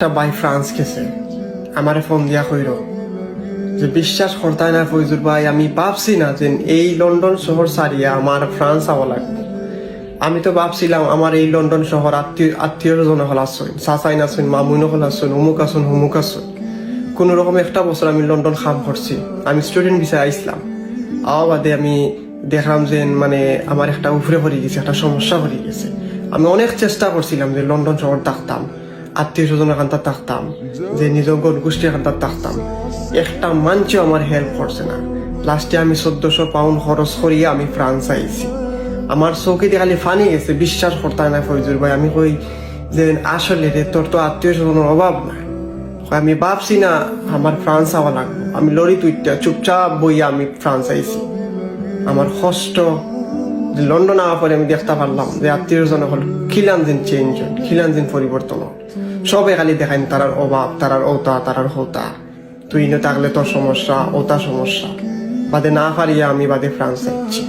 একটা by France গেছে। আমারে ফোন দিয়া কইর যে বিশ্বাস করতাই না ফৈজুর ভাই, আমি ভাবছি না যে এই লন্ডন শহর ছাড়িয়ে আমার ফ্রান্স আওয়া লাগবে। আমি তো ভাবছিলাম আমার এই লন্ডন শহর আত্মীয় আত্মীয় জন হল আসুন চাচাইন আসুন, মামুন হল আসুন, অমুক আসুন, হুমুক আসুন। কোনো রকম একটা বছর আমি লন্ডন খাম করছি আমি স্টুডেন্ট বিষয়ে আইসলাম। আওয়া বাদে আমি দেখলাম যে মানে আমার একটা উফরে পড়ে গেছে, একটা সমস্যা পড়ে গেছে। আমি অনেক চেষ্টা করছিলাম যে লন্ডন শহর থাকতাম। আত্মীয় স্বজনের কান্তার থাকতাম, যে নিজের গোষ্ঠীর কান্তার থাকতাম। একটা মানছেও আমার হেল্প করছে না। লাস্টে আমি চোদ্দশো পাউন্ড খরচ করিয়ে আমি ফ্রান্স আইছি আমার চৌকিতে খালি ফানি গেছে বিশ্বাস করতে না ফৈজুর ভাই। আমি কই যে আসলে রে তোর তো আত্মীয় স্বজনের অভাব নাই আমি ভাবছি না আমার ফ্রান্স আওয়া লাগবে। আমি লড়ি তুইটা চুপচাপ বইয়া আমি ফ্রান্স আইছি আমার কষ্ট লন্ডন আওয়ার পরে আমি দেখতে পারলাম যে আত্মীয় জন হল খিলান দিন চেঞ্জ হল খিলান দিন পরিবর্তন। হল সবে খালি দেখাইন তারার অভাব, তারার ওতা তারার হোতা। তুই না থাকলে তোর সমস্যা ওতা সমস্যা। বাদে না পারিয়া আমি বাদে ফ্রান্স যাচ্ছি।